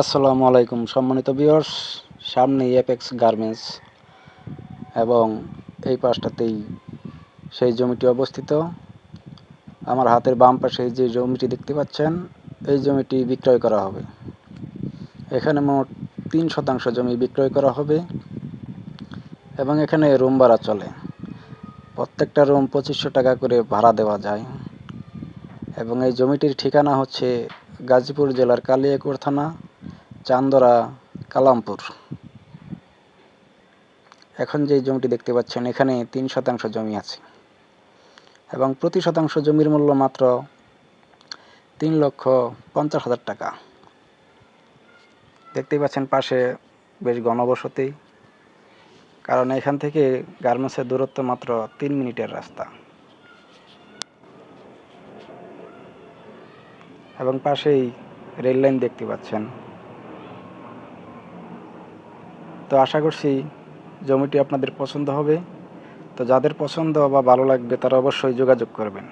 আসসালামু আলাইকুম সম্মানিত ভিউয়ার্স সামনে এপেক্স গার্মেন্টস এবং এই পাশটাতেই সেই জমিটি অবস্থিত। আমার হাতের বাম পাশে যে জমিটি দেখতে পাচ্ছেন, এই জমিটি বিক্রয় করা হবে। এখানে মোট তিন শতাংশ জমি বিক্রয় করা হবে এবং এখানে রুম ভাড়া চলে। প্রত্যেকটা রুম পঁচিশশো টাকা করে ভাড়া দেওয়া যায়। এবং এই জমিটির ঠিকানা হচ্ছে গাজীপুর জেলার কালিয়াকুর থানা, চান্দরা, কালামপুর। এখন যে জমিটি দেখতে পাচ্ছেন, এখানে তিন শতাংশ জমি আছে এবং প্রতি শতাংশ জমির মূল্য মাত্র তিন লক্ষ পঞ্চাশ হাজার টাকা। দেখতেই পাচ্ছেন, পাশে বেশ ঘনবসতি, কারণ এখান থেকে গার্মেন্টসের দূরত্ব মাত্র তিন মিনিটের রাস্তা। এবং পাশেই রেল লাইন দেখতে পাচ্ছেন। তো আশা করছি জমিটি আপনাদের পছন্দ হবে। তো যাদের পছন্দ বা ভালো লাগবে তারা অবশ্যই যোগাযোগ করবেন।